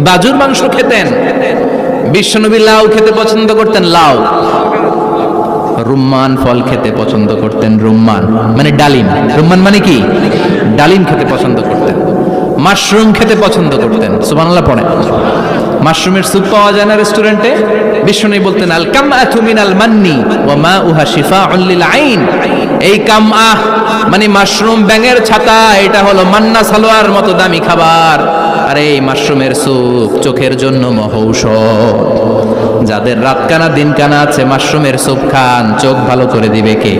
বাজুর মাংস খেতেন। বিশ্বনবী লাউ খেতে পছন্দ করতেন, লাউ। রুম্মান ফল খেতে পছন্দ করতেন, রুম্মান। মানে ডালিম। রুম্মান মানে কি? ডালিম খেতে পছন্দ করতেন। মাশরুম খেতে পছন্দ করতেন। সুবহানাল্লাহ পড়েন। মাশরুমের স্যুপ পাওয়া যায় না রেস্টুরেন্টে। বিষ্ণু বলতেন, আল কামআতু মিনাল মান্নি ওয়া মাউহা শিফাউন লিল আইন। এই কাম আহ মানে মাশরুম ব্যাঙের ছাতা, এটা হলো মান্না সালোয়ার মতো দামি খাবার। আর এই মাশরুমের স্যুপ চোখের জন্য মহৌষ যাদের রাত কানা আছে, মাশরুমের স্যুপ খান, চোখ ভালো করে দিবে কে?